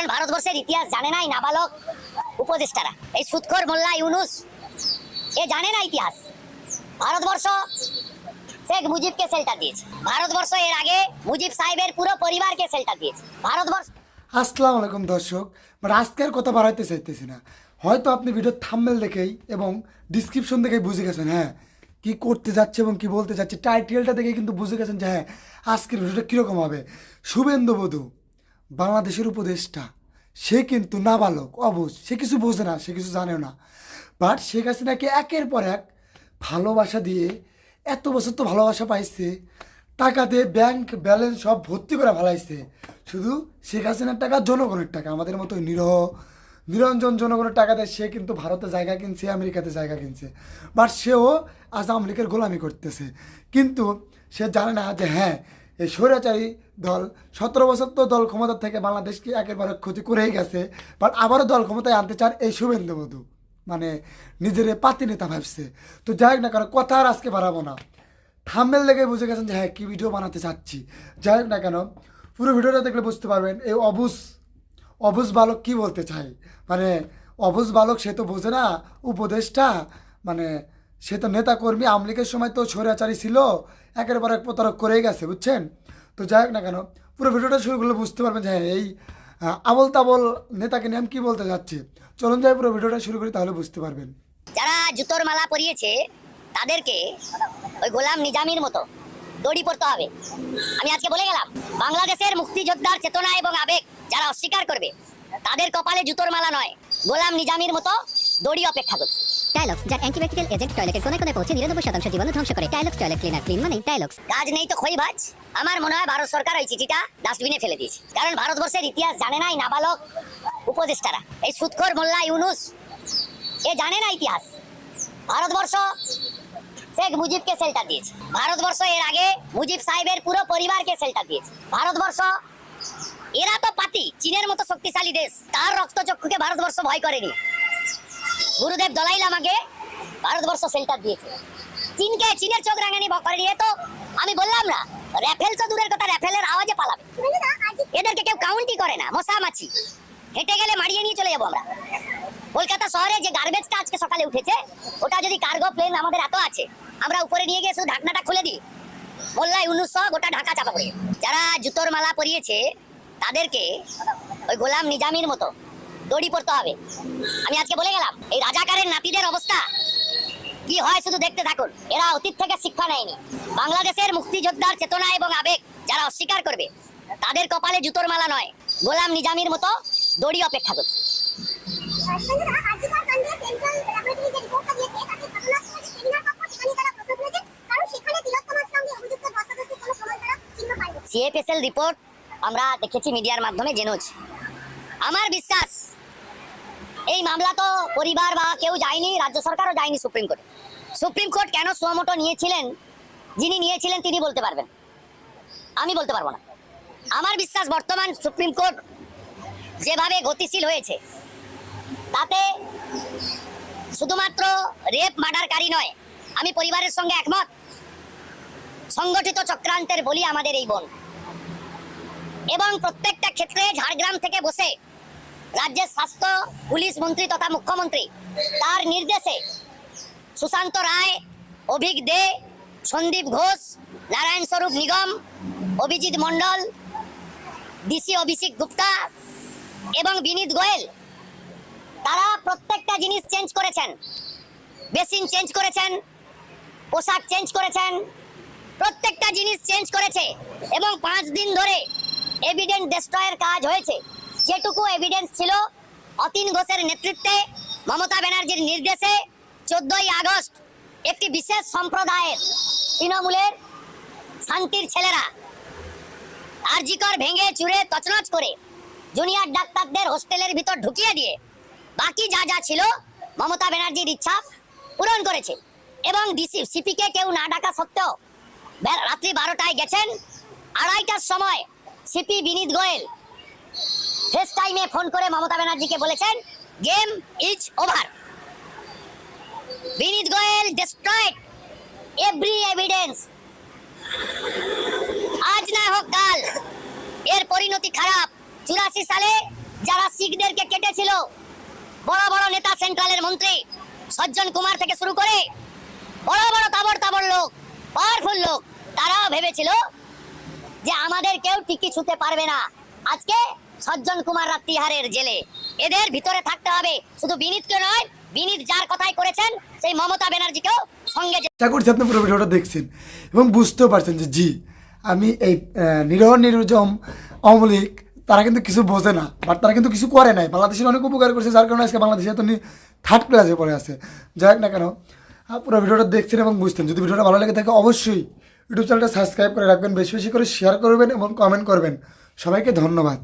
কারণ ভারতবর্ষের ইতিহাস জানে নাই নাবালক উপদেষ্টারা। এই সুৎখর মোল্লা ইউনুস, এ জানে না ইতিহাস। ভারতবর্ষ শেখ মুজিবকে সেল্টার দিয়েছে। ভারতবর্ষ এর আগে মুজিব সাহেবের পুরো পরিবারকে সেল্টার দিয়েছে। ভারতবর্ষ আসসালামু আলাইকুম দর্শক। বাট আজকের কথা বাড়াইতে চাইতেছি না। হয়তো আপনি ভিডিওর থাম্বেল দেখেই এবং ডিসক্রিপশন দেখেই বুঝে গেছেন হ্যাঁ কি করতে যাচ্ছে এবং কি বলতে যাচ্ছে। টাইটেলটা দেখেই কিন্তু বুঝে গেছেন যে হ্যাঁ আজকের ভিডিওটা কীরকম হবে। শুভেন্দু বধূ বাংলাদেশের উপদেষ্টা। সে কিন্তু নাবালক অবুঝ সে কিছু বোঝে না, সে কিছু জানেও না। বাট শেখ হাসিনাকে একের পর এক ভালোবাসা দিয়ে এত বছর তো ভালোবাসা পাইছে, টাকা দিয়ে ব্যাংক ব্যালেন্স সব ভর্তি করে ভালাইছে শুধু শেখ হাসিনার টাকা জনগণের টাকা, আমাদের মতো নিরহ, নিরঞ্জন জনগণের টাকা দিয়ে সে কিন্তু ভারতে জায়গা কিনছে, আমেরিকাতে জায়গা কিনছে। বাট সেও আজ লীগের গোলামি করতেছে। কিন্তু সে জানে না যে হ্যাঁ এই স্বৈরাচারী দল, সতেরো বছর তো দল ক্ষমতা থেকে বাংলাদেশকে একেবারে ক্ষতি করেই গেছে বাট আবারও দল ক্ষমতায় আনতে চান এই শুভেন্দু বধূ। মানে নিজের পাতি নেতা ভাবছে। তো যাই হোক না কারণ কথা আর আজকে বাড়াবো না। থাম্বেল দেখে বুঝে গেছেন যে হ্যাঁ কী ভিডিও বানাতে চাচ্ছি। যাই হোক না কেন, পুরো ভিডিওটা দেখলে বুঝতে পারবেন, এই অবুজ অবুজ বালক কি বলতে চাই মানে অবুজ বালক সে তো বোঝে না উপদেশটা মানে সে তো নেতা কর্মী আমলিকের সময় তো স্বৈরাচারী ছিল, একের পর এক প্রতারক করেই গেছে, বুঝছেন? তো যাই হোক না কেন, পুরো ভিডিওটা শুরু করলে বুঝতে পারবেন যে হ্যাঁ এই আবল তাবল নেতাকে নিয়ে আমি কী বলতে যাচ্ছি। চলুন যাই, পুরো ভিডিওটা শুরু করি তাহলে বুঝতে পারবেন। যারা জুতোর মালা পরিয়েছে, তাদেরকে ওই গোলাম নিজামির মতো দড়ি পড়তে হবে। আমি আজকে বলে গেলাম, বাংলাদেশের মুক্তিযোদ্ধার চেতনা এবং আবেগ যারা অস্বীকার করবে, তাদের কপালে জুতোর মালা নয়, গোলাম নিজামির মতো দড়ি অপেক্ষা করবে টাইলক্স যার অ্যান্টিব্যাকটেরিয়াল এজেন্ট টয়লেটের কোনায় কোনায় পৌঁছে নিরানব্বই শতাংশ জীবাণু ধ্বংস করে। টাইলক্স টয়লেট ক্লিনার ক্লিন মানে টাইলক্স কাজ নেই তো খই ভাজ। আমার মনে হয় ভারত সরকার ওই চিঠিটা ডাস্টবিনে ফেলে দিয়েছে। কারণ ভারতবর্ষের ইতিহাস জানে নাই নাবালক উপদেষ্টারা। এই সুৎখর মোল্লা ইউনুস, এ জানে না ইতিহাস। ভারতবর্ষ শেখ মুজিবকে সেল্টার দিয়েছে। ভারতবর্ষ এর আগে মুজিব সাহেবের পুরো পরিবারকে সেল্টার দিয়েছে। ভারতবর্ষ, এরা তো পাতি, চীনের মতো শক্তিশালী দেশ। তার রক্তচক্ষুকে ভারতবর্ষ ভয় করেনি। গুরুদেব দলাই লামাকে ভারতবর্ষ সেল্টার দিয়েছে। চীনকে চীনের চোখ রাঙানি করেনি, এ তো আমি বললাম না, র্যাফেল তো দূরের কথা, র্যাফেলের আওয়াজে পালাবে। এদেরকে কেউ কাউন্টই করে না মশা মাছি হেঁটে গেলে মারিয়ে নিয়ে চলে যাব আমরা। কলকাতা শহরে যে গার্বেজটা আজকে সকালে উঠেছে, ওটা যদি কার্গো প্লেন আমাদের এত আছে, আমরা উপরে নিয়ে গিয়ে শুধু ঢাকনাটা খুলে দিই। মোল্লা ইউনুস সহ গোটা ঢাকা চাপা পড়ে। যারা জুতোর মালা পরিয়েছে, তাদেরকে ওই গোলাম নিজামির মতো দড়ি পড়তে হবে। আমি আজকে বলে গেলাম এই রাজাকারের নাতিদের অবস্থা। কি হয় শুধু দেখতে থাকুন এরা অতীত থেকে শিক্ষা নেয়নি। বাংলাদেশের মুক্তিযোদ্ধার চেতনা এবং আবেগ যারা অস্বীকার করবে তাদের কপালে জুতোর মালা নয় গোলাম নিজামির মতো দড়ি অপেক্ষা করবে। সিএফএসএল রিপোর্ট আমরা দেখেছি মিডিয়ার মাধ্যমে জেনেছি আমার বিশ্বাস এই মামলা তো পরিবার বা কেউ যায়নি, রাজ্য সরকারও যায়নি সুপ্রিম কোর্টে। সুপ্রিম কোর্ট কেন সুয়ামোটো নিয়েছিলেন? যিনি নিয়েছিলেন তিনি বলতে পারবেন। আমি বলতে পারব না। আমার বিশ্বাস বর্তমান সুপ্রিম কোর্ট যেভাবে গতিশীল হয়েছে, তাতে শুধুমাত্র রেপ, মার্ডারকারী নয়, আমি পরিবারের সঙ্গে একমত, সংগঠিত চক্রান্তের বলি আমাদের এই বোন। এবং প্রত্যেকটা ক্ষেত্রে ঝাড়গ্রাম থেকে বসে রাজ্যের স্বাস্থ্য, পুলিশ মন্ত্রী তথা মুখ্যমন্ত্রী। তার নির্দেশে সুশান্ত রায়, অভিক দে, সন্দীপ ঘোষ, নারায়ণ স্বরূপ নিগম, অভিজিৎ মণ্ডল, ডিসি অভিষেক গুপ্তা এবং বিনীত গোয়েল, তারা প্রত্যেকটা জিনিস চেঞ্জ করেছেন। বেসিন চেঞ্জ করেছেন, পোশাক চেঞ্জ করেছেন, প্রত্যেকটা জিনিস চেঞ্জ করেছে এবং পাঁচ দিন ধরে এভিডেন্ট ডেস্ট্রয়ের কাজ হয়েছে। যেটুকু এভিডেন্স ছিল, অতীন ঘোষের নেতৃত্বে মমতা ব্যানার্জির নির্দেশে চোদ্দই আগস্ট একটি বিশেষ সম্প্রদায়ের তৃণমূলের শান্তির ছেলেরা আরজিকর ভেঙে চুরে তছনছ করে জুনিয়র ডাক্তারদের হোস্টেলের ভিতর ঢুকিয়ে দিয়ে বাকি যা যা ছিল মমতা ব্যানার্জির ইচ্ছা পূরণ করেছে। এবং ডিসি সিপিকে কেউ না ডাকা সত্ত্বেও রাত্রি বারোটায় গেছেন। আড়াইটার সময় সিপি বিনীত গোয়েল ফেস টাইমে ফোন করে মমতা ব্যানার্জিকে বলেছেন, game is over. Vineet Goel destroyed every evidence আজ না হোক কাল, এর পরিণতি খারাপ। চুরাশি সালে যারা শিখদেরকে কেটেছিল, বড় বড় নেতা সেন্ট্রালের মন্ত্রী সজ্জন কুমার থেকে শুরু করে বড় বড় তাবড় তাবড় লোক পাওয়ারফুল লোক, তারাও ভেবেছিল যে আমাদের কেউ টিকি ছুতে পারবে না। আজকে সজ্জন কুমাররা তিহারের জেলে। এদের ভিতরে থাকতে হবে। শুধু বিনীতকে নয়, বিনীত যার কথাই করেছেন, সেই মমতা ব্যানার্জিকেও সঙ্গে আশা করছি পুরো ভিডিওটা দেখছেন এবং বুঝতেও পারছেন যে, জি, আমি এই নিরহ নিরুজম অমলিক, তারা কিন্তু কিছু বোঝে না বাট তারা কিন্তু কিছু করে নাই। বাংলাদেশের অনেক উপকার করছে, যার কারণে আজকে বাংলাদেশে তো থার্ড ক্লাসে পড়ে আছে। যাই না কেন পুরো ভিডিওটা দেখছেন এবং বুঝতেন। যদি ভিডিওটা ভালো লেগে থাকে, অবশ্যই ইউটিউব চ্যানেলটা সাবস্ক্রাইব করে রাখবেন, বেশি বেশি করে শেয়ার করবেন এবং কমেন্ট করবেন। সবাইকে ধন্যবাদ।